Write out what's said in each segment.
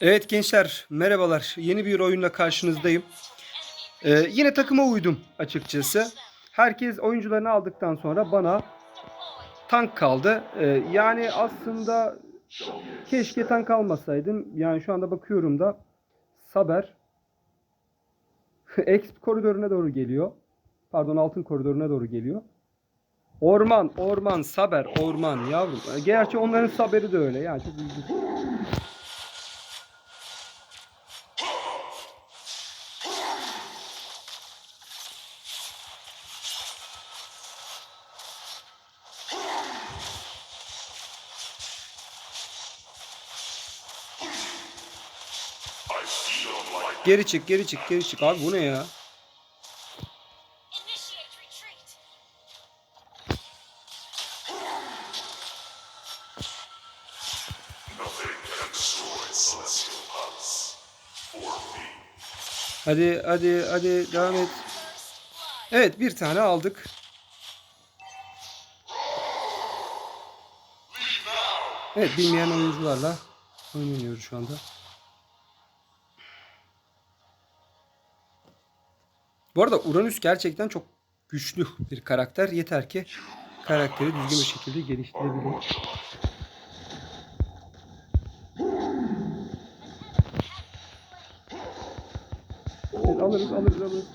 Evet gençler merhabalar. Yeni bir oyunla karşınızdayım. Ee, yine takıma uydum açıkçası. Herkes oyuncularını aldıktan sonra bana tank kaldı. Ee, yani aslında keşke tank almasaydım. Yani şu anda bakıyorum da Saber Exp koridoruna doğru geliyor. Pardon altın koridoruna doğru geliyor. Orman, orman, Saber, orman yavrum. Gerçi onların Saber'i de öyle. Yani çok. Geri çık, geri çık, geri çık. Abi bu ne ya? Hadi, hadi, hadi devam et. Evet, bir tane aldık. Evet, bilmeyen oyuncularla oynuyoruz şu anda. Bu arada Uranüs gerçekten çok güçlü bir karakter. Yeter ki karakteri düzgün bir şekilde geliştirebilin. Evet, alırız, alırız, alırız.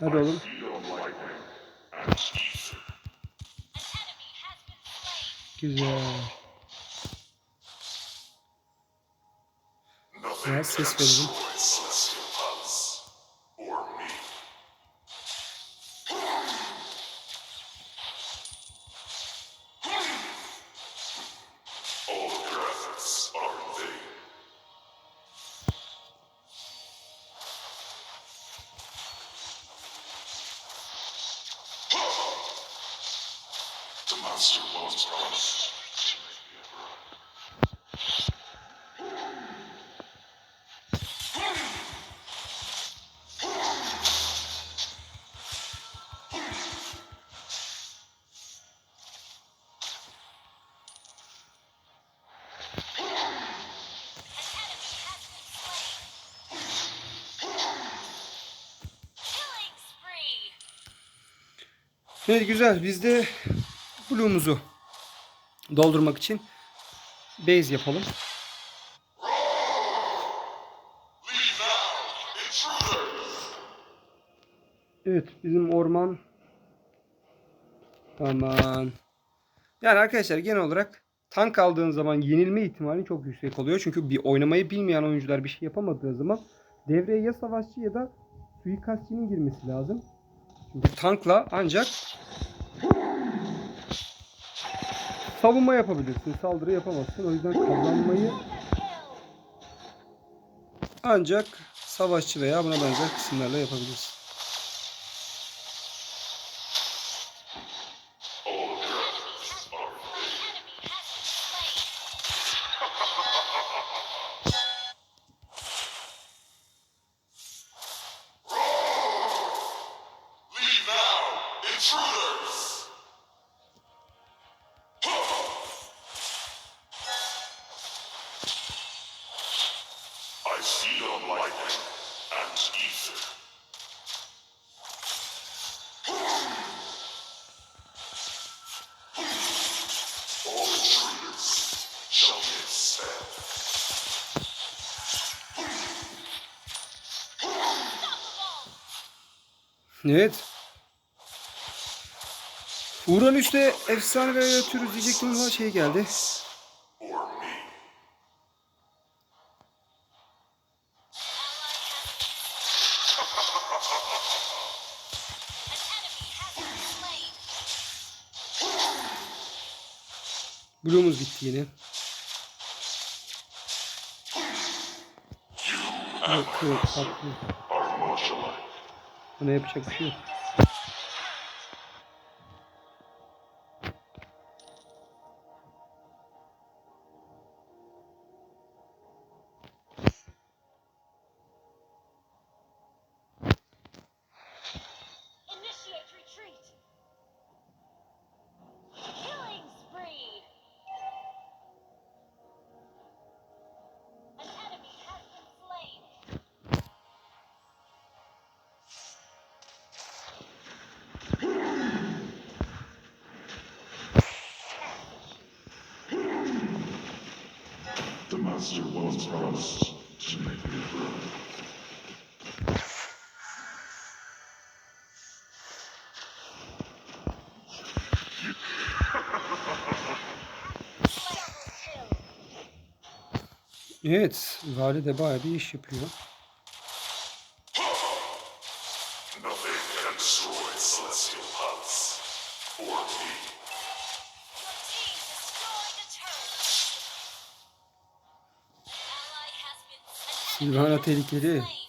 Hadi oğlum. Güzel. Biraz ses verelim. Evet güzel. Biz de Blue'umuzu doldurmak için base yapalım. Evet bizim orman Tamam. Yani arkadaşlar genel olarak tank aldığın zaman yenilme ihtimali çok yüksek oluyor. Çünkü bir oynamayı bilmeyen oyuncular bir şey yapamadığı zaman devreye ya savaşçı ya da suikastçının girmesi lazım. Çünkü tankla ancak savunma yapabilirsin. Saldırı yapamazsın. O yüzden kazanmayı ancak savaşçı veya buna benzer kısımlarla yapabilirsin. On lightning and. Evet. Uranüs'te efsane ve yaratıyoruz diyecektim ama şey geldi. Blue'umuz bitti yine. Evet, evet, haklı. Buna yapacak bir şey yok. Once promised to make me brother. Evet. Valide bayağı bir iş yapıyor. Silvana has tehlikeli.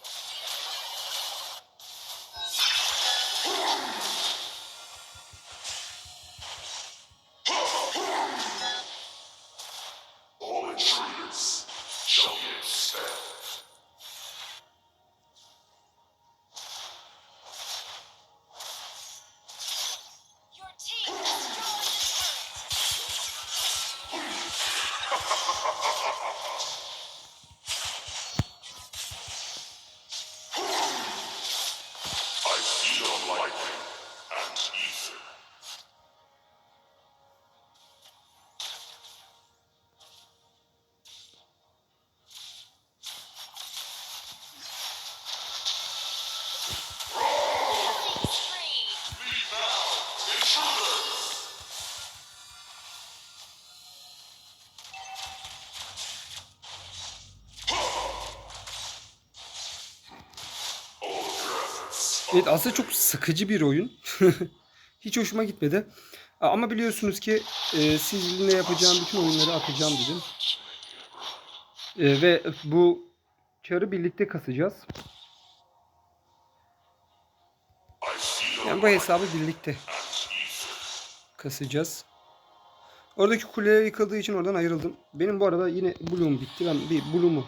Evet aslında çok sıkıcı bir oyun. Hiç hoşuma gitmedi. Ama biliyorsunuz ki e, sizinle yapacağım bütün oyunları atacağım dedim. E, ve bu çarı birlikte kasacağız. Yani bu hesabı birlikte kasacağız. Oradaki kuleler yıkıldığı için oradan ayrıldım. Benim bu arada yine Bloom bitti. Ben bir Bloom'u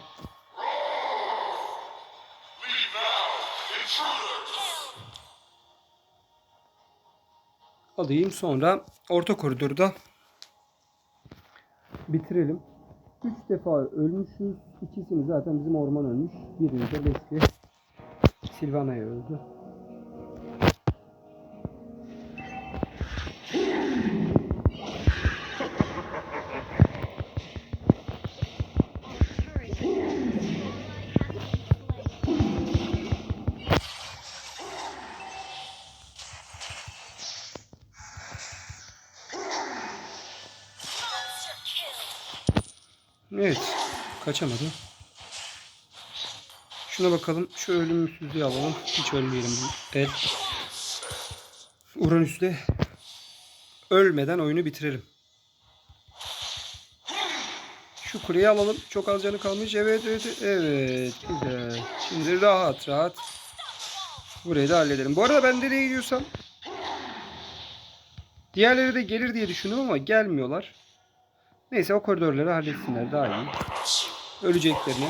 alayım. Sonra orta koridorda bitirelim. Üç defa ölmüşüz. İkisini zaten bizim orman ölmüş. Birini de Leslie Silvana'ya öldü. Kaçamadı. Şuna bakalım. Şu ölümsüzlüğü alalım. Hiç ölmeyelim. Evet. Uranüs'te ölmeden oyunu bitirelim. Şu kuleyi alalım. Çok az canı kalmış. Evet, evet, evet. Güzel. Şimdi rahat rahat burayı da halledelim. Bu arada ben nereye gidiyorsam diğerleri de gelir diye düşündüm ama gelmiyorlar. Neyse o koridorları halletsinler daha iyi. Öleceklerini.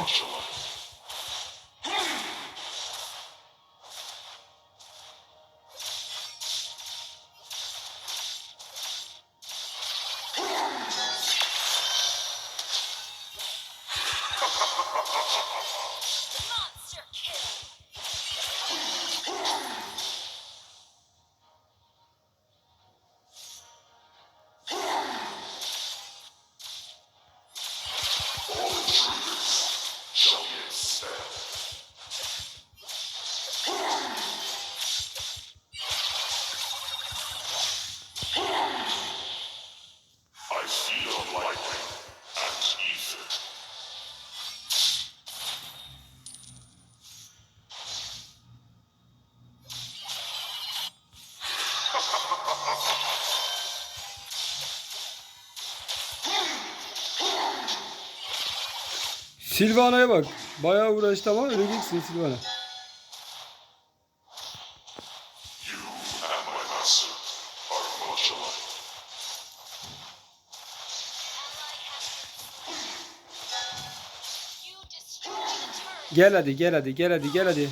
Silvana'ya bak. Bayağı uğraştı ama öleceksin Silvana. Gel hadi gel hadi gel hadi gel hadi.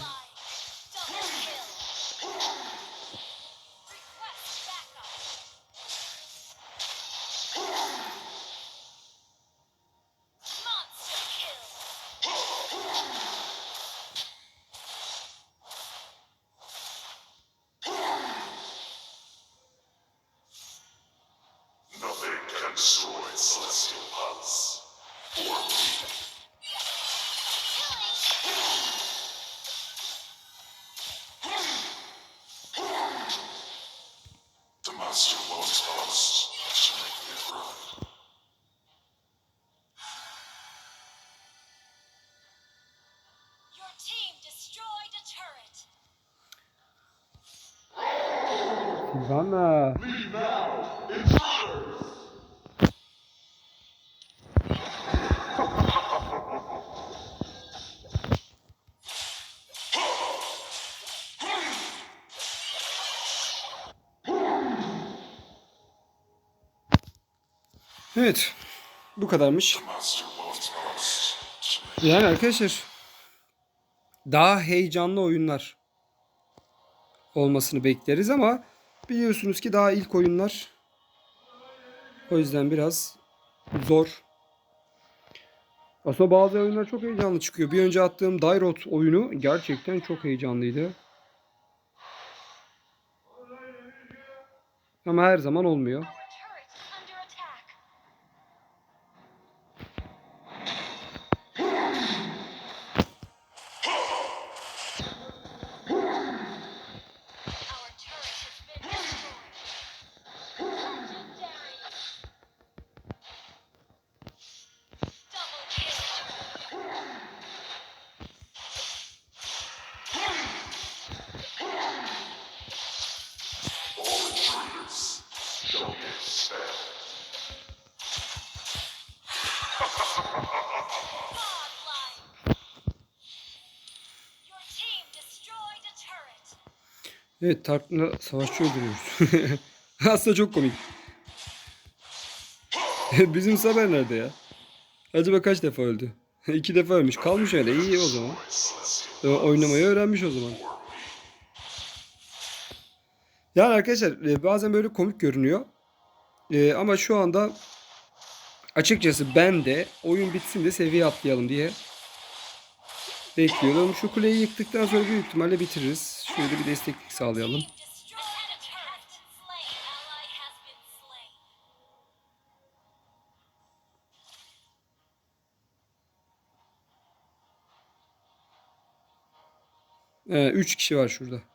Destroy celestial pulse, for me. Evet. Bu kadarmış. Yani arkadaşlar daha heyecanlı oyunlar olmasını bekleriz ama biliyorsunuz ki daha ilk oyunlar. O yüzden biraz zor. Aslında bazı oyunlar çok heyecanlı çıkıyor. Bir önce attığım Dairot oyunu gerçekten çok heyecanlıydı. Ama her zaman olmuyor. Evet Tark'la savaşçı öldürüyoruz. Aslında çok komik. Bizim Saber nerede ya? Acaba kaç defa öldü? İki defa ölmüş. Kalmış öyle. İyi o zaman. Ee, oynamayı öğrenmiş o zaman. Yani arkadaşlar e, bazen böyle komik görünüyor. E, ama şu anda açıkçası ben de oyun bitsin de seviye atlayalım diye bekliyorum. Şu kuleyi yıktıktan sonra büyük ihtimalle bitiririz. Şöyle bir desteklik sağlayalım. Ee, üç kişi var şurada.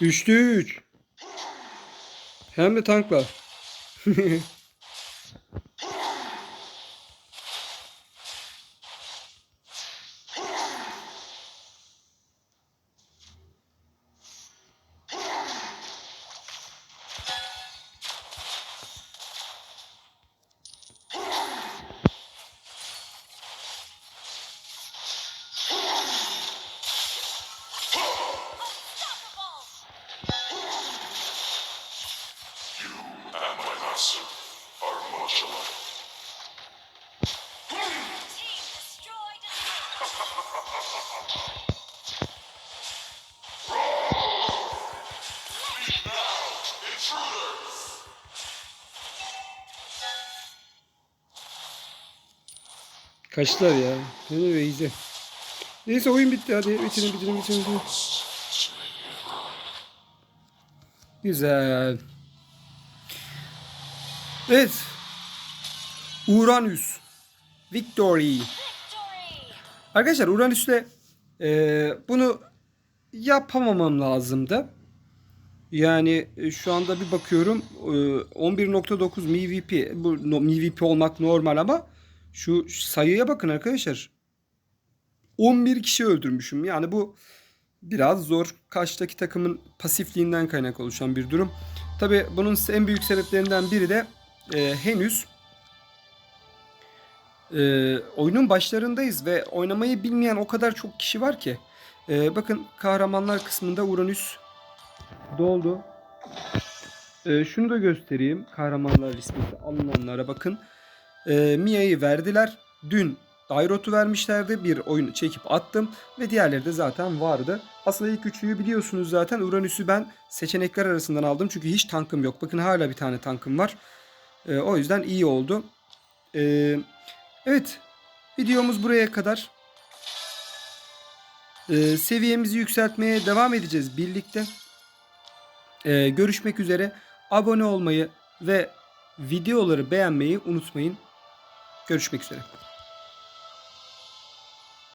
Üçlü üç. Hem de tankla. Kaçtılar ya. Henry Reis'e. Neyse oyun bitti hadi bitirin bitirin bitirin. bitirin. Güzel. Evet. Uranüs. Victory. Arkadaşlar Uranüs'le e, bunu yapamamam lazımdı. Yani e, şu anda bir bakıyorum e, 11.9 MVP bu MVP olmak normal ama şu sayıya bakın arkadaşlar. 11 kişi öldürmüşüm. Yani bu biraz zor. Karşıdaki takımın pasifliğinden kaynak oluşan bir durum. Tabi bunun en büyük sebeplerinden biri de e, henüz e, oyunun başlarındayız ve oynamayı bilmeyen o kadar çok kişi var ki. E, bakın kahramanlar kısmında Uranüs doldu. E, şunu da göstereyim. Kahramanlar listesi alınanlara bakın. E, Mia'yı verdiler. Dün Dairot'u vermişlerdi. Bir oyun çekip attım. Ve diğerleri de zaten vardı. Aslında ilk üçlüyü biliyorsunuz zaten. Uranüs'ü ben seçenekler arasından aldım. Çünkü hiç tankım yok. Bakın hala bir tane tankım var. E, o yüzden iyi oldu. E, evet. Videomuz buraya kadar. E, seviyemizi yükseltmeye devam edeceğiz birlikte. E, görüşmek üzere. Abone olmayı ve videoları beğenmeyi unutmayın. Görüşmek üzere.